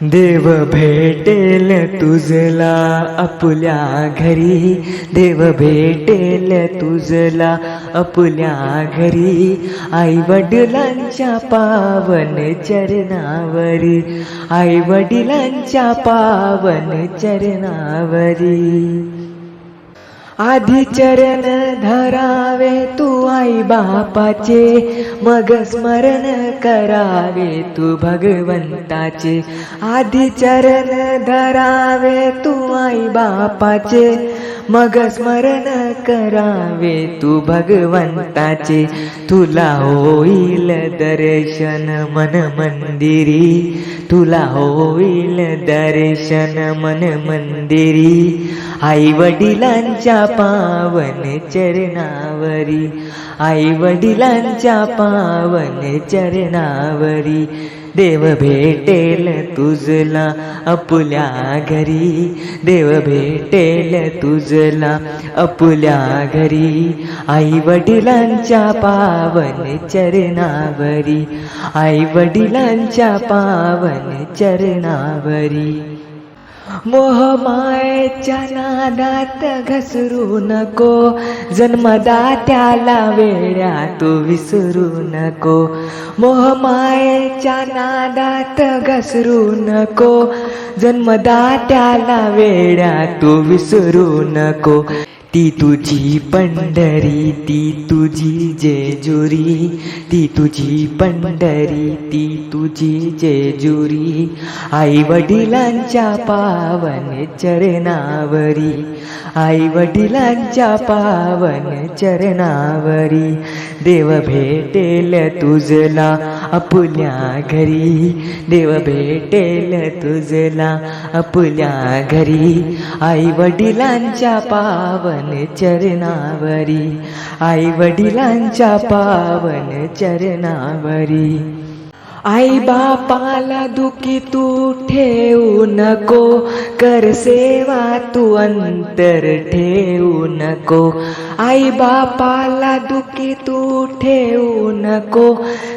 देव भेटेल तुझला आपल्या घरी. देव भेटेल तुझला आपल्या घरी. आई वडिलांच्या पावन चरणावरी. आई वडिलांच्या पावन चरणावरी. आधी चरण धरावे तू आई बापाचे मग स्मरण करावे तू भगवंताचे. आधी चरण धरावे तू आई बापाचे मग स्मरण करावे तू भगवंताचे. तुला होईल दर्शन मन मंदिरी तुला होईल दर्शन मन मंदिरी. आई वडिलांच्या पावन चरणावरी. आई वडिलांच्या पावन चरणावरी. देव भेटेल तुझला अपुल्या घरी. देव भेटेल तुझला अपुल्या घरी. आई वडिलांच्या पावन चरणावरी. आई वडिलांच्या पावन चरणावरी. मोहमायच्या नादात घसरू नको. जन्मदात्याला वेड्या तू विसरू नको. मोहमायेच्या नादात घसरू नको. जन्मदात्याला वेड्या तू विसरू नको. ती तुझी पंढरी ती तुझी जेजुरी. ती तुझी पंढरी ती तुझी जेजुरी. आई वडिलांच्या पावन चरणावरी. आई वडिलांच्या पावन चरणावरी. देव भेटेल तुझला आपुल्या घरी देव भेटेल तुझला. आपुल्या घरी आई वडिलांच्या पावन चरणावरी. आई वडिलांच्या पावन चरणावरी. आई बापाला दुखी तू ठेवू नको. कर सेवा तू अंतर ठेवू नको. आई बापाला दुखी तू ठेवू नको.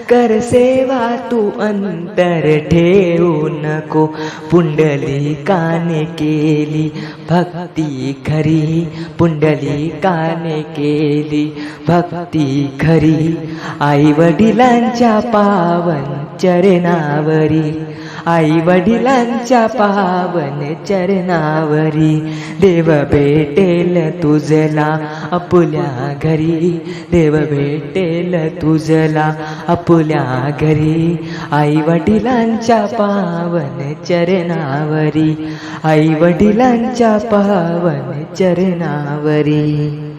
कर सेवा तू अंतर ठेवू नको. पुंडली काने केली भक्ती खरी. पुंडली काने केली भक्ती खरी. आई वडिलांच्या पावन चरणावरी. आई वडिलांच्या पावन चरणावरी. देव भेटेल तुझला. आपल्या घरी देव भेटेल तुझला. आपुल्या घरी आई वडिलांच्या पावन चरणावरी. आई वडिलांच्या पावन चरणावरी.